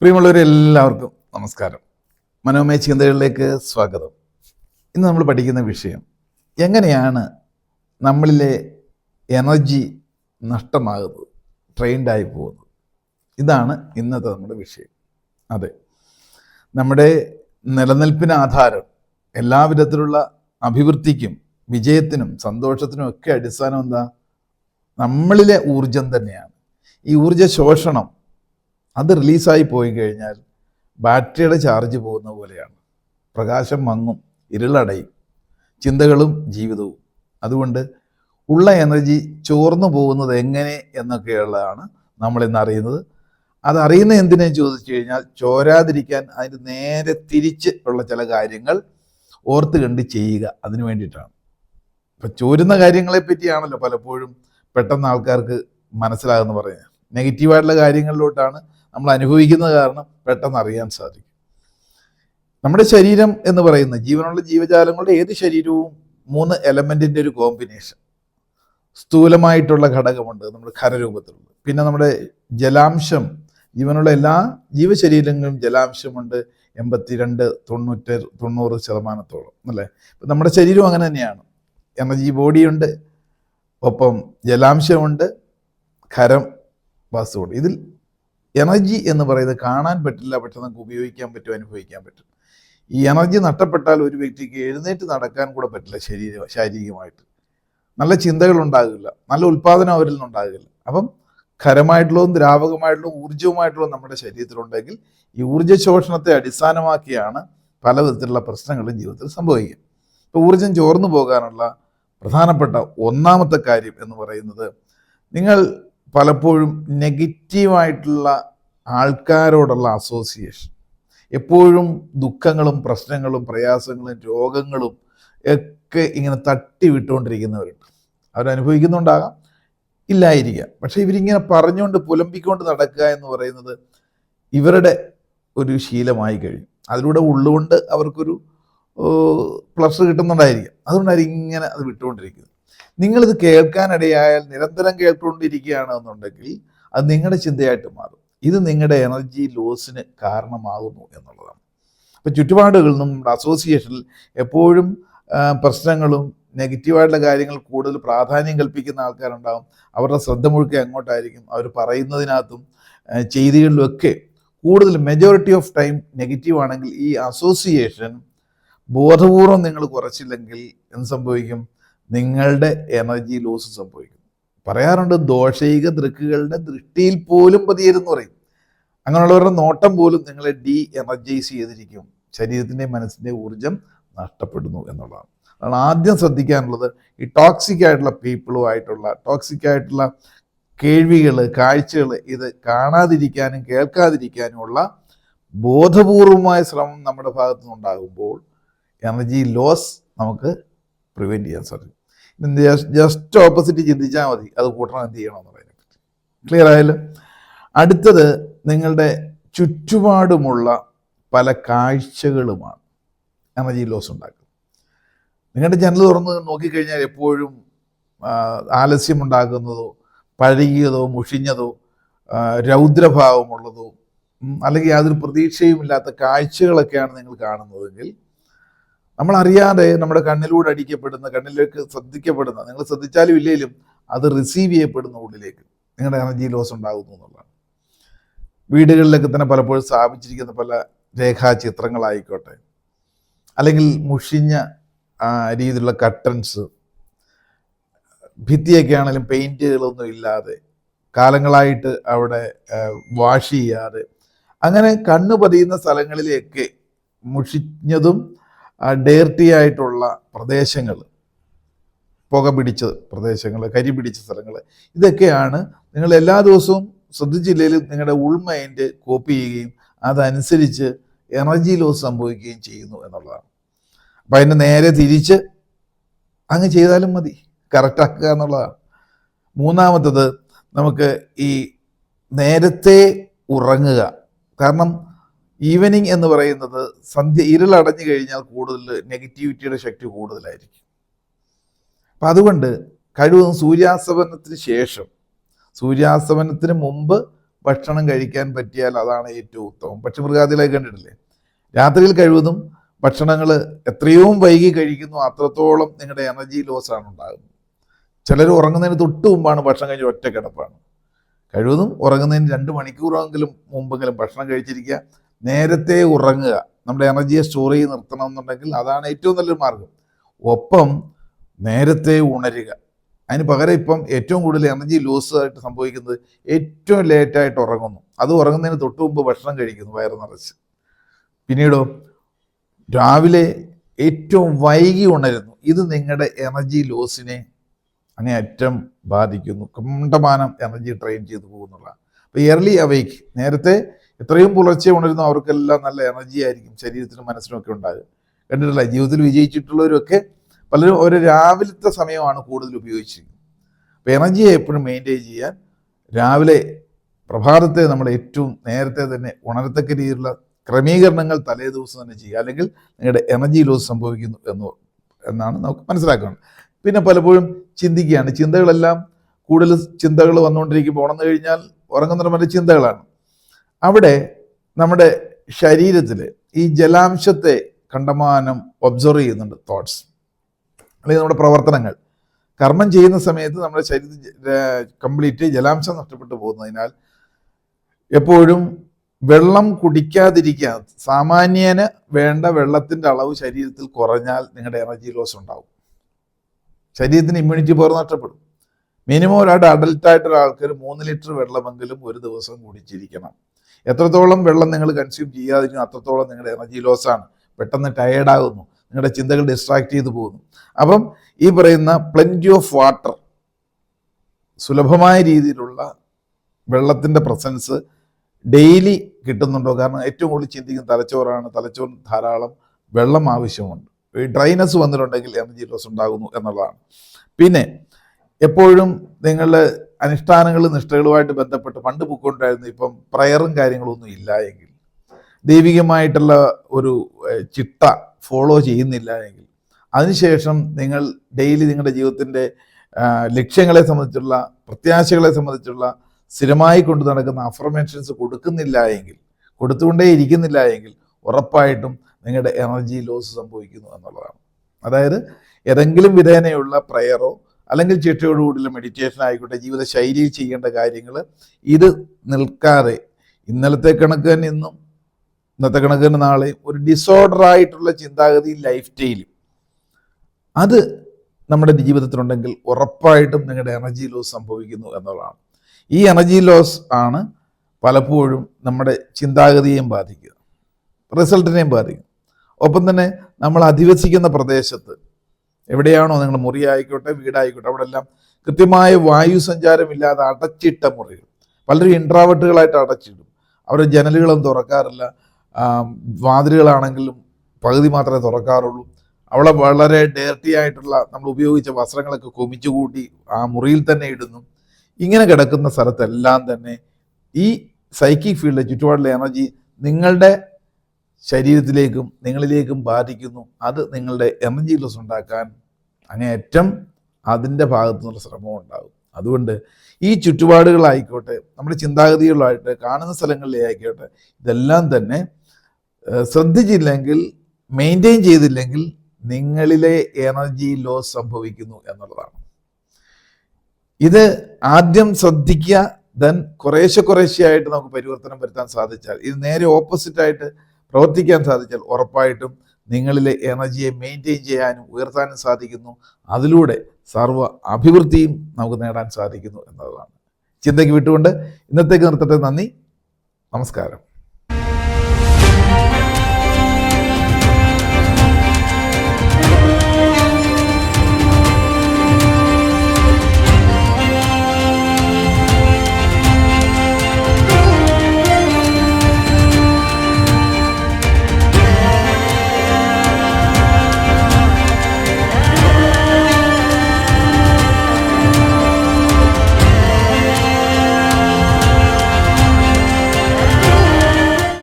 പ്രിയമുള്ളവരെല്ലാവർക്കും നമസ്കാരം. മനോമയ ചിന്തകളിലേക്ക് സ്വാഗതം. ഇന്ന് നമ്മൾ പഠിക്കുന്ന വിഷയം എങ്ങനെയാണ് നമ്മളിലെ എനർജി നഷ്ടമാകുന്നത് ട്രെയിൻഡായി പോകുന്നത്? ഇതാണ് ഇന്നത്തെ നമ്മുടെ വിഷയം. അതെ നമ്മുടെ നിലനിൽപ്പിന് ആധാരം എല്ലാവിധത്തിലുള്ള അഭിവൃദ്ധിക്കും വിജയത്തിനും സന്തോഷത്തിനും ഒക്കെ അടിസ്ഥാനം എന്താ? നമ്മളിലെ ഊർജം തന്നെയാണ്. ഈ ഊർജ ശോഷണം അത് റിലീസായി പോയി കഴിഞ്ഞാൽ ബാറ്ററിയുടെ ചാർജ് പോകുന്ന പോലെയാണ്. പ്രകാശം മങ്ങും ഇരുളടയും ചിന്തകളും ജീവിതവും. അതുകൊണ്ട് ഉള്ള എനർജി ചോർന്നു പോകുന്നത് എങ്ങനെ എന്നൊക്കെയുള്ളതാണ് നമ്മൾ ഇന്ന് അറിയുന്നത് അതറിയുന്ന എന്തിനെന്ന് ചോദിച്ചു കഴിഞ്ഞാൽ ചോരാതിരിക്കാൻ അതിന് നേരെ തിരിച്ച് ഉള്ള ചില കാര്യങ്ങൾ ഓർത്ത് കണ്ട് ചെയ്യുക അതിനു വേണ്ടിയിട്ടാണ്. ഇപ്പം ചോരുന്ന കാര്യങ്ങളെ പറ്റിയാണല്ലോ പലപ്പോഴും പെട്ടെന്ന് ആൾക്കാർക്ക് മനസ്സിലാകുന്ന പറയുന്നത്. നെഗറ്റീവായിട്ടുള്ള കാര്യങ്ങളിലോട്ടാണ് നമ്മൾ അനുഭവിക്കുന്ന കാരണം പെട്ടെന്ന് അറിയാൻ സാധിക്കും. നമ്മുടെ ശരീരം എന്ന് പറയുന്ന ജീവനുള്ള ജീവജാലങ്ങളുടെ ഏത് ശരീരവും മൂന്ന് എലമെന്റിന്റെ ഒരു കോമ്പിനേഷൻ സ്ഥൂലമായിട്ടുള്ള ഘടകമുണ്ട് നമ്മുടെ ഖരരൂപത്തിലുള്ള പിന്നെ നമ്മുടെ ജലാംശം ജീവനുള്ള എല്ലാ ജീവശരീരങ്ങളും ജലാംശമുണ്ട് എൺപത്തിരണ്ട് തൊണ്ണൂറ്റി തൊണ്ണൂറ് ശതമാനത്തോളം അല്ലേ? ഇപ്പം നമ്മുടെ ശരീരം അങ്ങനെ തന്നെയാണ്. എനർജി ബോഡിയുണ്ട് ഒപ്പം ജലാംശമുണ്ട് ഖരം വാസ്തുണ്ട് ഇതിൽ എനർജി എന്ന് പറയുന്നത് കാണാൻ പറ്റില്ല പക്ഷെ നമുക്ക് ഉപയോഗിക്കാൻ പറ്റും അനുഭവിക്കാൻ പറ്റും. ഈ എനർജി നഷ്ടപ്പെട്ടാൽ ഒരു വ്യക്തിക്ക് എഴുന്നേറ്റ് നടക്കാൻ കൂടെ പറ്റില്ല ശരീര ശാരീരികമായിട്ട്. നല്ല ചിന്തകൾ ഉണ്ടാകില്ല നല്ല ഉൽപ്പാദനം അവരിൽ നിന്നുണ്ടാകില്ല അപ്പം ഖരമായിട്ടുള്ളതും ദ്രാവകമായിട്ടുള്ളതും ഊർജവുമായിട്ടുള്ളതും നമ്മുടെ ശരീരത്തിലുണ്ടെങ്കിൽ ഈ ഊർജ ശോഷണത്തെ അടിസ്ഥാനമാക്കിയാണ് പല വിധത്തിലുള്ള പ്രശ്നങ്ങളും ജീവിതത്തിൽ സംഭവിക്കുക. ഇപ്പോൾ ഊർജം ചോർന്നു പോകാനുള്ള പ്രധാനപ്പെട്ട ഒന്നാമത്തെ കാര്യം എന്ന് പറയുന്നത് നിങ്ങൾ പലപ്പോഴും നെഗറ്റീവായിട്ടുള്ള ആൾക്കാരോടുള്ള അസോസിയേഷൻ എപ്പോഴും ദുഃഖങ്ങളും പ്രശ്നങ്ങളും പ്രയാസങ്ങളും രോഗങ്ങളും ഒക്കെ ഇങ്ങനെ തട്ടി വിട്ടുകൊണ്ടിരിക്കുന്നവരുണ്ട് അവരനുഭവിക്കുന്നുണ്ടാകാം. ഇല്ലായിരിക്കാം. പക്ഷേ ഇവരിങ്ങനെ പറഞ്ഞുകൊണ്ട് പുലമ്പിക്കൊണ്ട് നടക്കുക എന്ന് പറയുന്നത് ഇവരുടെ ഒരു ശീലമായി കഴിയും. അതിലൂടെ ഉള്ളുകൊണ്ട് അവർക്കൊരു പ്ലസ് കിട്ടുന്നുണ്ടായിരിക്കാം. അതുകൊണ്ടായിരിക്കും ഇങ്ങനെ അത് വിട്ടുകൊണ്ടിരിക്കുന്നത്. നിങ്ങളിത് കേൾക്കാനിടയായാൽ നിരന്തരം കേട്ടുകൊണ്ടിരിക്കുകയാണ് എന്നുണ്ടെങ്കിൽ അത് നിങ്ങളുടെ ചിന്തയായിട്ട് മാറും. ഇത് നിങ്ങളുടെ എനർജി ലോസിന് കാരണമാകുന്നു എന്നുള്ളതാണ്. അപ്പോൾ ചുറ്റുപാടുകളിൽ നിന്നും നമ്മുടെ അസോസിയേഷനിൽ എപ്പോഴും പ്രശ്നങ്ങളും നെഗറ്റീവായിട്ടുള്ള കാര്യങ്ങൾ കൂടുതൽ പ്രാധാന്യം കൽപ്പിക്കുന്ന ആൾക്കാരുണ്ടാകും അവരുടെ ശ്രദ്ധ മുഴുക്കെ അങ്ങോട്ടായിരിക്കും അവർ പറയുന്നതിനകത്തും ചെയ്തികളിലുമൊക്കെ കൂടുതൽ മെജോറിറ്റി ഓഫ് ടൈം നെഗറ്റീവ് ആണെങ്കിൽ ഈ അസോസിയേഷൻ ബോധപൂർവം നിങ്ങൾ കുറച്ചില്ലെങ്കിൽ എന്ത് സംഭവിക്കും? നിങ്ങളുടെ എനർജി ലോസ് സംഭവിക്കും പറയാറുണ്ട് ദോഷൈക ദൃക്കുകളുടെ ദൃഷ്ടിയിൽ പോലും പതിയരുന്ന് പറയും. അങ്ങനെയുള്ളവരുടെ നോട്ടം പോലും നിങ്ങളെ ഡി എനർജൈസ് ചെയ്തിരിക്കും. ശരീരത്തിന്റെ മനസ്സിന്റെ ഊർജം നഷ്ടപ്പെടുന്നു എന്നുള്ളതാണ്. അതാണ് ആദ്യം ശ്രദ്ധിക്കാനുള്ളത്. ഈ ടോക്സിക് ആയിട്ടുള്ള പീപ്പിളുമായിട്ടുള്ള ടോക്സിക് ആയിട്ടുള്ള കേൾവികൾ കാഴ്ചകൾ ഇത് കാണാതിരിക്കാനും കേൾക്കാതിരിക്കാനുമുള്ള ബോധപൂർവമായ ശ്രമം നമ്മുടെ ഭാഗത്തു നിന്നുണ്ടാകുമ്പോൾ എനർജി ലോസ് നമുക്ക് പ്രിവെന്റ് ചെയ്യാൻ സാധിക്കും. ജസ്റ്റ് ഓപ്പോസിറ്റ് ചിന്തിച്ചാൽ മതി. അത് കൂട്ടണം എന്ത് ചെയ്യണം പറ്റി ക്ലിയർ ആയാലും അടുത്തത് നിങ്ങളുടെ ചുറ്റുപാടുമുള്ള പല കാഴ്ചകളുമാണ്. എനർജി ലോസ് ഉണ്ടാക്കുന്നത് നിങ്ങളുടെ ജനൽ തുറന്ന് നോക്കിക്കഴിഞ്ഞാൽ എപ്പോഴും ആലസ്യമുണ്ടാക്കുന്നതോ പഴകിയതോ മുഷിഞ്ഞതോ രൗദ്രഭാവമുള്ളതോ അല്ലെങ്കിൽ യാതൊരു പ്രതീക്ഷയുമില്ലാത്ത കാഴ്ചകളൊക്കെയാണ് നിങ്ങൾ കാണുന്നതെങ്കിൽ നമ്മൾ അറിയാതെ നമ്മുടെ കണ്ണിലൂടെ അടിക്കപ്പെടുന്ന കണ്ണിലേക്ക് ശ്രദ്ധിക്കപ്പെടുന്ന നിങ്ങൾ ശ്രദ്ധിച്ചാലും ഇല്ലെങ്കിലും അത് റിസീവ് ചെയ്യപ്പെടുന്ന ഉള്ളിലേക്ക് നിങ്ങളുടെ എനർജി ലോസ് ഉണ്ടാകുന്നു എന്നുള്ളതാണ്. വീടുകളിലൊക്കെ തന്നെ പലപ്പോഴും സ്ഥാപിച്ചിരിക്കുന്ന പല രേഖാചിത്രങ്ങളായിക്കോട്ടെ അല്ലെങ്കിൽ മുഷിഞ്ഞ രീതിയിലുള്ള കട്ടൻസ് ഭിത്തിയൊക്കെ ആണെങ്കിലും പെയിന്റുകളൊന്നും ഇല്ലാതെ കാലങ്ങളായിട്ട് അവിടെ വാഷ് ചെയ്യാതെ അങ്ങനെ കണ്ണ് പതിയുന്ന സ്ഥലങ്ങളിലേക്ക് മുഷിഞ്ഞതും ഡേർട്ടി ആയിട്ടുള്ള പ്രദേശങ്ങൾ പുക പിടിച്ച പ്രദേശങ്ങൾ കരി പിടിച്ച സ്ഥലങ്ങൾ ഇതൊക്കെയാണ് നിങ്ങൾ എല്ലാ ദിവസവും ശ്രദ്ധിച്ചില്ലെങ്കിലും നിങ്ങളുടെ ഉൾമൈൻഡ് കോപ്പി ചെയ്യുകയും അതനുസരിച്ച് എനർജി ലോസ് സംഭവിക്കുകയും ചെയ്യുന്നു എന്നുള്ളതാണ്. അപ്പം അതിന് നേരെ തിരിച്ച് അങ്ങ് ചെയ്താലും മതി. കറക്റ്റാക്കുക എന്നുള്ളതാണ്. മൂന്നാമത്തത് നമുക്ക് ഈ നേരത്തെ ഉറങ്ങുക. കാരണം ഈവനിങ് എന്ന് പറയുന്നത് സന്ധ്യ ഇരുളടഞ്ഞു കഴിഞ്ഞാൽ കൂടുതൽ നെഗറ്റിവിറ്റിയുടെ ശക്തി കൂടുതലായിരിക്കും. അപ്പം അതുകൊണ്ട് കഴിവതും സൂര്യാസ്തമനത്തിന് ശേഷം സൂര്യാസ്തമനത്തിന് മുമ്പ് ഭക്ഷണം കഴിക്കാൻ പറ്റിയാൽ അതാണ് ഏറ്റവും ഉത്തമം. പക്ഷെ മൃഗാദികളായി കണ്ടിട്ടില്ലേ? രാത്രിയിൽ കഴിവതും ഭക്ഷണങ്ങൾ എത്രയും വൈകി കഴിക്കുന്നു അത്രത്തോളം നിങ്ങളുടെ എനർജി ലോസ് ആണ് ഉണ്ടാകുന്നത്. ചിലർ ഉറങ്ങുന്നതിന് തൊട്ട് മുമ്പാണ് ഭക്ഷണം കഴിഞ്ഞ് ഒറ്റ കിടപ്പാണ് കഴിവതും ഉറങ്ങുന്നതിന് രണ്ട് മണിക്കൂറെങ്കിലും മുമ്പെങ്കിലും ഭക്ഷണം കഴിച്ചിരിക്കുക നേരത്തെ ഉറങ്ങുക നമ്മുടെ എനർജിയെ സ്റ്റോർ ചെയ്ത് നിർത്തണം എന്നുണ്ടെങ്കിൽ അതാണ് ഏറ്റവും നല്ലൊരു മാർഗം. ഒപ്പം നേരത്തെ ഉണരുക. അതിന് പകരം ഇപ്പം ഏറ്റവും കൂടുതൽ എനർജി ലൂസ് ആയിട്ട് സംഭവിക്കുന്നത് ഏറ്റവും ലേറ്റായിട്ട് ഉറങ്ങുന്നു. അത് ഉറങ്ങുന്നതിന് തൊട്ട് മുമ്പ് ഭക്ഷണം കഴിക്കുന്നു വയറ് നിറച്ച്. പിന്നീടോ രാവിലെ ഏറ്റവും വൈകി ഉണരുന്നു. ഇത് നിങ്ങളുടെ എനർജി ലോസിനെ അങ്ങേയറ്റം ബാധിക്കുന്നു. കണ്ടമാനം എനർജി ട്രെയിൻ ചെയ്തു പോകുന്നുള്ള അപ്പോൾ ഇയർലി അവേക്ക് നേരത്തെ എത്രയും പുലർച്ചെ ഉണരുന്നു അവർക്കെല്ലാം നല്ല എനർജി ആയിരിക്കും ശരീരത്തിനും മനസ്സിനുമൊക്കെ ഉണ്ടാകുക. കണ്ടിട്ടില്ല? ജീവിതത്തിൽ വിജയിച്ചിട്ടുള്ളവരൊക്കെ പലരും ഒരു രാവിലത്തെ സമയമാണ് കൂടുതൽ ഉപയോഗിച്ചിരിക്കുന്നത്. അപ്പോൾ എനർജിയെ എപ്പോഴും മെയിന്റെയിൻ ചെയ്യാൻ രാവിലെ പ്രഭാതത്തെ നമ്മൾ ഏറ്റവും നേരത്തെ തന്നെ ഉണരത്തക്ക രീതിയിലുള്ള ക്രമീകരണങ്ങൾ തലേ ദിവസം തന്നെ ചെയ്യുക. അല്ലെങ്കിൽ നിങ്ങളുടെ എനർജി ലോസ് സംഭവിക്കുന്നു എന്ന് എന്നാണ് നമുക്ക് മനസ്സിലാക്കുന്നത്. പിന്നെ പലപ്പോഴും ചിന്തിക്കുകയാണ്. ചിന്തകളെല്ലാം കൂടുതൽ ചിന്തകൾ വന്നുകൊണ്ടിരിക്കുമ്പോൾ ഉണർന്നു കഴിഞ്ഞാൽ ഉറങ്ങുന്നവരുടെ ചിന്തകളാണ്. അവിടെ നമ്മുടെ ശരീരത്തിൽ ഈ ജലാംശത്തെ കണ്ടമാനം ഒബ്സർവ് ചെയ്യുന്നുണ്ട് തോട്ട്സ് അല്ലെങ്കിൽ നമ്മുടെ പ്രവർത്തനങ്ങൾ. കർമ്മം ചെയ്യുന്ന സമയത്ത് നമ്മുടെ ശരീരത്തിൽ കംപ്ലീറ്റ് ജലാംശം നഷ്ടപ്പെട്ടു പോകുന്നതിനാൽ എപ്പോഴും വെള്ളം കുടിക്കാതിരിക്കുക സാമാന്യന് വേണ്ട വെള്ളത്തിന്റെ അളവ് ശരീരത്തിൽ കുറഞ്ഞാൽ നിങ്ങളുടെ എനർജി ലോസ് ഉണ്ടാവും. ശരീരത്തിന് ഇമ്മ്യൂണിറ്റി പവർ നഷ്ടപ്പെടും. മിനിമം ഒരാളുടെ അഡൽട്ടായിട്ടുള്ള ആൾക്കാർ മൂന്ന് ലിറ്റർ വെള്ളമെങ്കിലും ഒരു ദിവസം കുടിച്ചിരിക്കണം. എത്രത്തോളം വെള്ളം നിങ്ങൾ കൺസ്യൂം ചെയ്യാതിരിക്കും അത്രത്തോളം നിങ്ങളുടെ എനർജി ലോസ് ആണ്. പെട്ടെന്ന് ടയേർഡാകുന്നു നിങ്ങളുടെ ചിന്തകൾ ഡിസ്ട്രാക്ട് ചെയ്തു പോകുന്നു. അപ്പം ഈ പറയുന്ന പ്ലെന്റി ഓഫ് വാട്ടർ സുലഭമായ രീതിയിലുള്ള വെള്ളത്തിന്റെ പ്രസൻസ് ഡെയിലി കിട്ടുന്നുണ്ടോ? കാരണം ഏറ്റവും കൂടുതൽ ചിന്തിക്കുന്ന തലച്ചോറാണ്. തലച്ചോറിന് ധാരാളം വെള്ളം ആവശ്യമുണ്ട്. ഈ ഡ്രൈനസ് വന്നിട്ടുണ്ടെങ്കിൽ എനർജി ലോസ് ഉണ്ടാകുന്നു എന്നുള്ളതാണ്. പിന്നെ എപ്പോഴും നിങ്ങളുടെ അനുഷ്ഠാനങ്ങളും നിഷ്ഠകളുമായിട്ട് ബന്ധപ്പെട്ട് പണ്ട് പൊക്കൊണ്ടായിരുന്നു ഇപ്പം പ്രയറും കാര്യങ്ങളൊന്നും ഇല്ല എങ്കിൽ. ദൈവികമായിട്ടുള്ള ഒരു ചിട്ട ഫോളോ ചെയ്യുന്നില്ല എങ്കിൽ. അതിനുശേഷം നിങ്ങൾ ഡെയിലി നിങ്ങളുടെ ജീവിതത്തിന്റെ ലക്ഷ്യങ്ങളെ സംബന്ധിച്ചുള്ള പ്രത്യാശകളെ സംബന്ധിച്ചുള്ള സ്ഥിരമായി കൊണ്ടു നടക്കുന്ന അഫർമേഷൻസ് കൊടുക്കുന്നില്ല എങ്കിൽ കൊടുത്തുകൊണ്ടേ ഇരിക്കുന്നില്ല എങ്കിൽ ഉറപ്പായിട്ടും നിങ്ങളുടെ എനർജി ലോസ് സംഭവിക്കുന്നു എന്നുള്ളതാണ്. അതായത് ഏതെങ്കിലും വിധേനയുള്ള പ്രയറോ അല്ലെങ്കിൽ ചിട്ടയോടുകൂടിയുള്ള മെഡിറ്റേഷൻ ആയിക്കോട്ടെ ജീവിതശൈലിയിൽ ചെയ്യേണ്ട കാര്യങ്ങൾ ഇത് നിൽക്കാതെ ഇന്നലത്തെ കണക്ക് തന്നെ ഇന്നും ഇന്നത്തെ കണക്ക് തന്നെ നാളെയും ഒരു ഡിസോർഡർ ആയിട്ടുള്ള ചിന്താഗതി ലൈഫ് സ്റ്റൈലും അത് നമ്മുടെ ജീവിതത്തിലുണ്ടെങ്കിൽ ഉറപ്പായിട്ടും നിങ്ങളുടെ എനർജി ലോസ് സംഭവിക്കുന്നു എന്നുള്ളതാണ്. ഈ എനർജി ലോസ് ആണ് പലപ്പോഴും നമ്മുടെ ചിന്താഗതിയെയും ബാധിക്കുക റിസൾട്ടിനെയും ബാധിക്കും. ഒപ്പം തന്നെ നമ്മൾ അധിവസിക്കുന്ന പ്രദേശത്ത് എവിടെയാണോ നിങ്ങൾ മുറി ആയിക്കോട്ടെ വീടായിക്കോട്ടെ അവിടെ എല്ലാം കൃത്യമായ വായു സഞ്ചാരമില്ലാതെ അടച്ചിട്ട മുറികൾ. പലരും ഇൻട്രാവട്ടുകളായിട്ട് അടച്ചിടും. അവർ ജനലുകളൊന്നും തുറക്കാറില്ല. വാതിലുകളാണെങ്കിലും പകുതി മാത്രമേ തുറക്കാറുള്ളൂ. അവിടെ വളരെ ഡേർട്ടി ആയിട്ടുള്ള നമ്മൾ ഉപയോഗിച്ച വസ്ത്രങ്ങളൊക്കെ കൊമിച്ചു കൂട്ടി ആ മുറിയിൽ തന്നെ ഇടുന്നു. ഇങ്ങനെ കിടക്കുന്ന സ്ഥലത്തെല്ലാം തന്നെ ഈ സൈക്കിക് ഫീൽഡ് ചുറ്റുപാടിലെ എനർജി നിങ്ങളുടെ ശരീരത്തിലേക്കും നിങ്ങളിലേക്കും ബാധിക്കുന്നു. അത് നിങ്ങളുടെ എനർജി ലോസ് ഉണ്ടാക്കാൻ അങ്ങേയറ്റം അതിന്റെ ഭാഗത്തു നിന്നുള്ള ശ്രമം ഉണ്ടാകും. അതുകൊണ്ട് ഈ ചുറ്റുപാടുകളായിക്കോട്ടെ നമ്മുടെ ചിന്താഗതികളായിട്ട് കാണുന്ന സ്ഥലങ്ങളിലെ ആയിക്കോട്ടെ ഇതെല്ലാം തന്നെ ശ്രദ്ധിച്ചില്ലെങ്കിൽ മെയിന്റെയിൻ ചെയ്തില്ലെങ്കിൽ നിങ്ങളിലെ എനർജി ലോസ് സംഭവിക്കുന്നു എന്നുള്ളതാണ്. ഇത് ആദ്യം ശ്രദ്ധിക്കുക ദൻ കുറേശ്ശെ കുറേശ്ശെ ആയിട്ട് നമുക്ക് പരിവർത്തനം വരുത്താൻ സാധിച്ചാൽ ഇത് നേരെ ഓപ്പോസിറ്റ് ആയിട്ട് പ്രവർത്തിക്കാൻ സാധിച്ചാൽ ഉറപ്പായിട്ടും നിങ്ങളിലെ എനർജിയെ മെയിന്റെയിൻ ചെയ്യാനും ഉയർത്താനും സാധിക്കുന്നു. അതിലൂടെ സർവ അഭിവൃദ്ധിയും നമുക്ക് നേടാൻ സാധിക്കുന്നു എന്നതാണ്. ചിന്തയ്ക്ക് വിട്ടുകൊണ്ട് ഇന്നത്തേക്ക് നിർത്തട്ടെ. നന്ദി. നമസ്കാരം.